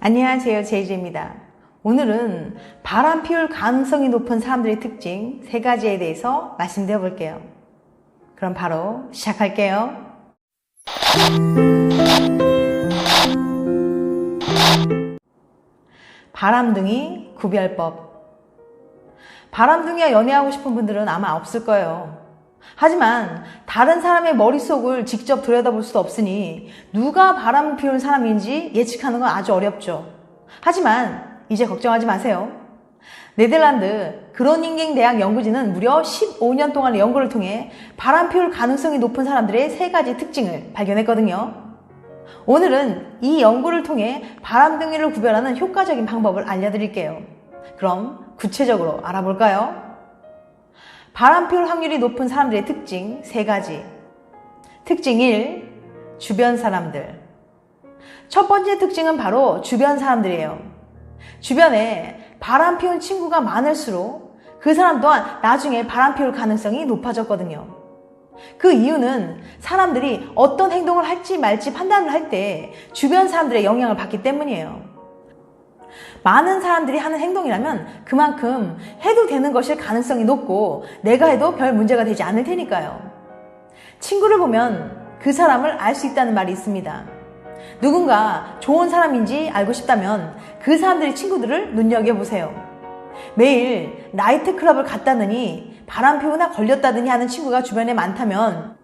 안녕하세요. 제이제입니다. 오늘은 바람 피울 가능성이 높은 사람들의 특징 세 가지에 대해서 말씀드려 볼게요. 그럼 바로 시작할게요. 바람둥이 구별법. 바람둥이와 연애하고 싶은 분들은 아마 없을 거예요. 하지만 다른 사람의 머릿속을 직접 들여다볼 수도 없으니 누가 바람 피운 사람인지 예측하는 건 아주 어렵죠. 하지만 이제 걱정하지 마세요. 네덜란드 그로닝갱 대학 연구진은 무려 15년 동안의 연구를 통해 바람 피울 가능성이 높은 사람들의 세 가지 특징을 발견했거든요. 오늘은 이 연구를 통해 바람둥이를 구별하는 효과적인 방법을 알려드릴게요. 그럼 구체적으로 알아볼까요? 바람 피울 확률이 높은 사람들의 특징 세 가지. 특징 1. 주변 사람들. 첫 번째 특징은 바로 주변 사람들이에요. 주변에 바람 피운 친구가 많을수록 그 사람 또한 나중에 바람 피울 가능성이 높아졌거든요. 그 이유는 사람들이 어떤 행동을 할지 말지 판단을 할 때 주변 사람들의 영향을 받기 때문이에요. 많은 사람들이 하는 행동이라면 그만큼 해도 되는 것일 가능성이 높고 내가 해도 별 문제가 되지 않을 테니까요. 친구를 보면 그 사람을 알 수 있다는 말이 있습니다. 누군가 좋은 사람인지 알고 싶다면 그 사람들의 친구들을 눈여겨보세요. 매일 나이트클럽을 갔다느니 바람 피우나 걸렸다느니 하는 친구가 주변에 많다면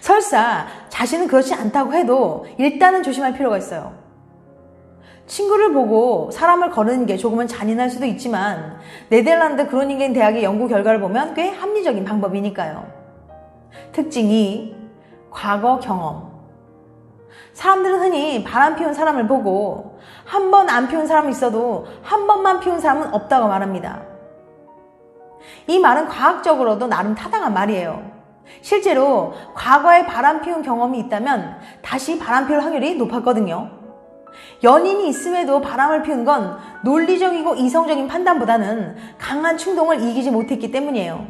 설사 자신은 그렇지 않다고 해도 일단은 조심할 필요가 있어요. 친구를 보고 사람을 거르는 게 조금은 잔인할 수도 있지만 네덜란드 그로닝겐 대학의 연구 결과를 보면 꽤 합리적인 방법이니까요. 특징이 과거 경험. 사람들은 흔히 바람 피운 사람을 보고 한 번 안 피운 사람이 있어도 한 번만 피운 사람은 없다고 말합니다. 이 말은 과학적으로도 나름 타당한 말이에요. 실제로 과거에 바람 피운 경험이 있다면 다시 바람 피울 확률이 높았거든요. 연인이 있음에도 바람을 피운 건 논리적이고 이성적인 판단보다는 강한 충동을 이기지 못했기 때문이에요.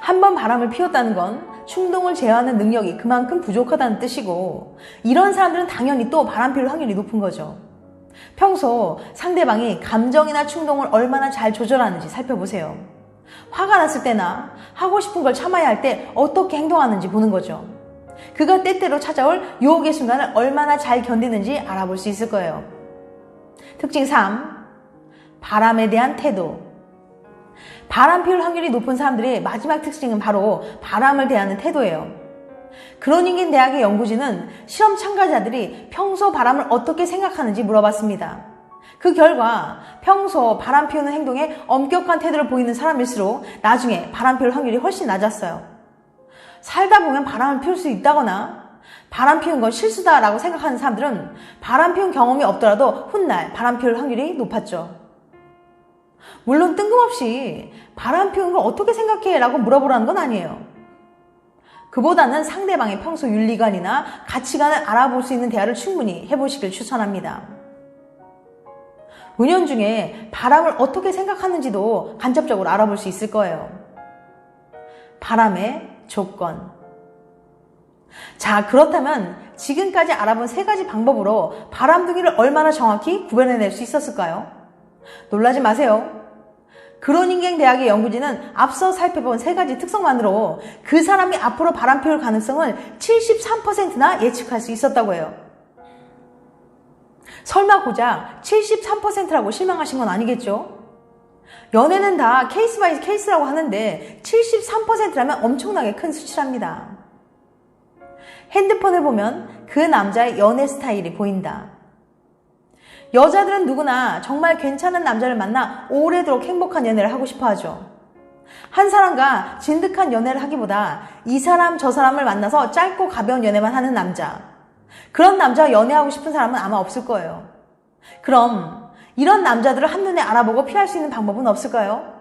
한 번 바람을 피웠다는 건 충동을 제어하는 능력이 그만큼 부족하다는 뜻이고 이런 사람들은 당연히 또 바람 피울 확률이 높은 거죠. 평소 상대방이 감정이나 충동을 얼마나 잘 조절하는지 살펴보세요. 화가 났을 때나 하고 싶은 걸 참아야 할 때 어떻게 행동하는지 보는 거죠. 그가 때때로 찾아올 유혹의 순간을 얼마나 잘 견디는지 알아볼 수 있을 거예요. 특징 3. 바람에 대한 태도. 바람 피울 확률이 높은 사람들의 마지막 특징은 바로 바람을 대하는 태도예요. 그로닝겐 대학의 연구진은 실험 참가자들이 평소 바람을 어떻게 생각하는지 물어봤습니다. 그 결과 평소 바람 피우는 행동에 엄격한 태도를 보이는 사람일수록 나중에 바람 피울 확률이 훨씬 낮았어요. 살다 보면 바람을 피울 수 있다거나 바람 피운 건 실수다라고 생각하는 사람들은 바람 피운 경험이 없더라도 훗날 바람 피울 확률이 높았죠. 물론 뜬금없이 바람 피운 걸 어떻게 생각해? 라고 물어보라는 건 아니에요. 그보다는 상대방의 평소 윤리관이나 가치관을 알아볼 수 있는 대화를 충분히 해보시길 추천합니다. 은연 중에 바람을 어떻게 생각하는지도 간접적으로 알아볼 수 있을 거예요. 바람의 조건. 자, 그렇다면 지금까지 알아본 세 가지 방법으로 바람둥이를 얼마나 정확히 구별해낼 수 있었을까요? 놀라지 마세요. 그로닝갱 대학의 연구진은 앞서 살펴본 세 가지 특성만으로 그 사람이 앞으로 바람 피울 가능성을 73%나 예측할 수 있었다고 해요. 설마 고작 73%라고 실망하신 건 아니겠죠? 연애는 다 케이스 바이 케이스라고 하는데 73%라면 엄청나게 큰 수치랍니다. 핸드폰을 보면 그 남자의 연애 스타일이 보인다. 여자들은 누구나 정말 괜찮은 남자를 만나 오래도록 행복한 연애를 하고 싶어 하죠. 한 사람과 진득한 연애를 하기보다 이 사람 저 사람을 만나서 짧고 가벼운 연애만 하는 남자. 그런 남자와 연애하고 싶은 사람은 아마 없을 거예요. 그럼 이런 남자들을 한눈에 알아보고 피할 수 있는 방법은 없을까요?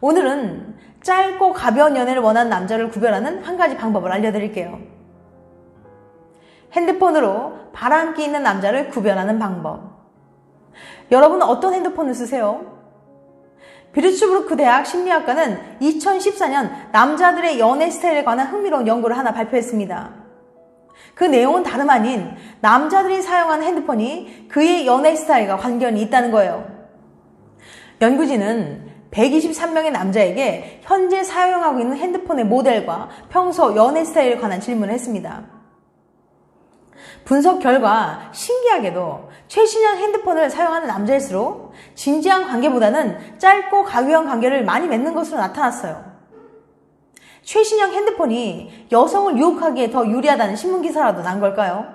오늘은 짧고 가벼운 연애를 원하는 남자를 구별하는 한 가지 방법을 알려드릴게요. 핸드폰으로 바람기 있는 남자를 구별하는 방법. 여러분은 어떤 핸드폰을 쓰세요? 비르츠부르크 대학 심리학과는 2014년 남자들의 연애 스타일에 관한 흥미로운 연구를 하나 발표했습니다. 그 내용은 다름 아닌 남자들이 사용하는 핸드폰이 그의 연애 스타일과 관련이 있다는 거예요. 연구진은 123명의 남자에게 현재 사용하고 있는 핸드폰의 모델과 평소 연애 스타일에 관한 질문을 했습니다. 분석 결과 신기하게도 최신형 핸드폰을 사용하는 남자일수록 진지한 관계보다는 짧고 가벼운 관계를 많이 맺는 것으로 나타났어요. 최신형 핸드폰이 여성을 유혹하기에 더 유리하다는 신문기사라도 난 걸까요?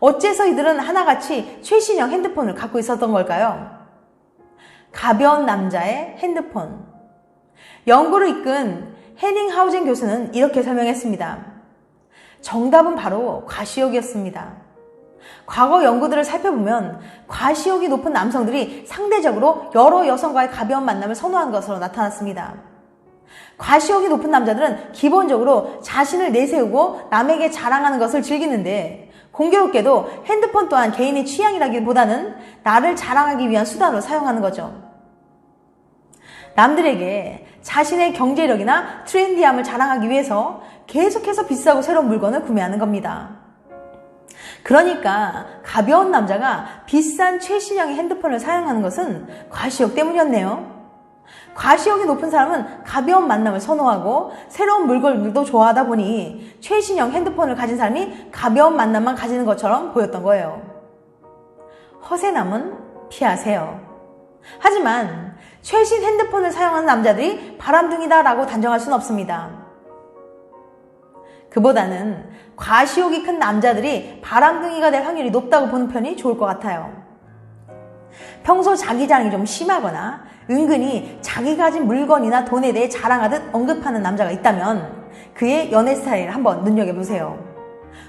어째서 이들은 하나같이 최신형 핸드폰을 갖고 있었던 걸까요? 가벼운 남자의 핸드폰. 연구를 이끈 헤닝 하우젠 교수는 이렇게 설명했습니다. 정답은 바로 과시욕이었습니다. 과거 연구들을 살펴보면 과시욕이 높은 남성들이 상대적으로 여러 여성과의 가벼운 만남을 선호한 것으로 나타났습니다. 과시욕이 높은 남자들은 기본적으로 자신을 내세우고 남에게 자랑하는 것을 즐기는데 공교롭게도 핸드폰 또한 개인의 취향이라기보다는 나를 자랑하기 위한 수단으로 사용하는 거죠. 남들에게 자신의 경제력이나 트렌디함을 자랑하기 위해서 계속해서 비싸고 새로운 물건을 구매하는 겁니다. 그러니까 가벼운 남자가 비싼 최신형의 핸드폰을 사용하는 것은 과시욕 때문이었네요. 과시욕이 높은 사람은 가벼운 만남을 선호하고 새로운 물건들도 좋아하다 보니 최신형 핸드폰을 가진 사람이 가벼운 만남만 가지는 것처럼 보였던 거예요. 허세남은 피하세요. 하지만 최신 핸드폰을 사용하는 남자들이 바람둥이다 라고 단정할 수는 없습니다. 그보다는 과시욕이 큰 남자들이 바람둥이가 될 확률이 높다고 보는 편이 좋을 것 같아요. 평소 자기 자랑이 좀 심하거나 은근히 자기 가진 물건이나 돈에 대해 자랑하듯 언급하는 남자가 있다면 그의 연애 스타일을 한번 눈여겨보세요.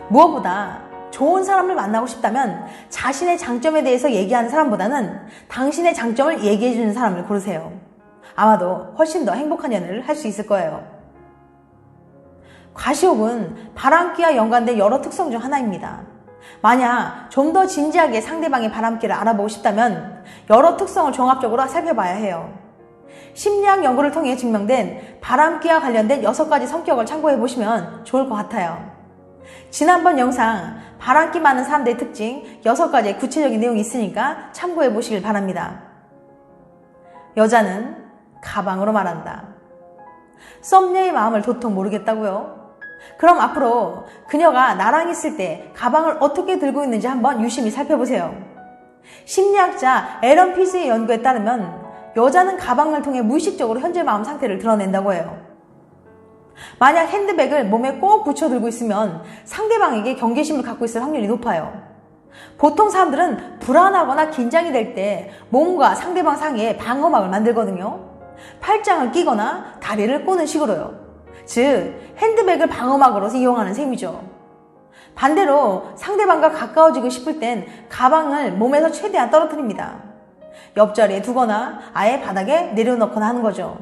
무엇보다 좋은 사람을 만나고 싶다면 자신의 장점에 대해서 얘기하는 사람보다는 당신의 장점을 얘기해주는 사람을 고르세요. 아마도 훨씬 더 행복한 연애를 할 수 있을 거예요. 과시욕은 바람기와 연관된 여러 특성 중 하나입니다. 만약 좀 더 진지하게 상대방의 바람기를 알아보고 싶다면 여러 특성을 종합적으로 살펴봐야 해요. 심리학 연구를 통해 증명된 바람기와 관련된 여섯 가지 성격을 참고해 보시면 좋을 것 같아요. 지난번 영상 바람기 많은 사람들의 특징 여섯 가지의 구체적인 내용이 있으니까 참고해 보시길 바랍니다. 여자는 가방으로 말한다. 썸녀의 마음을 도통 모르겠다고요? 그럼 앞으로 그녀가 나랑 있을 때 가방을 어떻게 들고 있는지 한번 유심히 살펴보세요. 심리학자 에런 피스의 연구에 따르면 여자는 가방을 통해 무의식적으로 현재 마음 상태를 드러낸다고 해요. 만약 핸드백을 몸에 꼭 붙여 들고 있으면 상대방에게 경계심을 갖고 있을 확률이 높아요. 보통 사람들은 불안하거나 긴장이 될 때 몸과 상대방 사이에 방어막을 만들거든요. 팔짱을 끼거나 다리를 꼬는 식으로요. 즉, 핸드백을 방어막으로 이용하는 셈이죠. 반대로 상대방과 가까워지고 싶을 땐 가방을 몸에서 최대한 떨어뜨립니다. 옆자리에 두거나 아예 바닥에 내려놓거나 하는 거죠.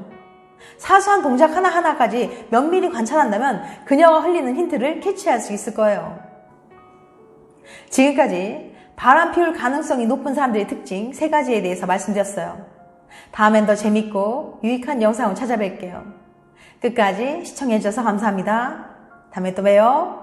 사소한 동작 하나하나까지 면밀히 관찰한다면 그녀가 흘리는 힌트를 캐치할 수 있을 거예요. 지금까지 바람 피울 가능성이 높은 사람들의 특징 세 가지에 대해서 말씀드렸어요. 다음엔 더 재밌고 유익한 영상을 찾아뵐게요. 끝까지 시청해주셔서 감사합니다. 다음에 또 봬요.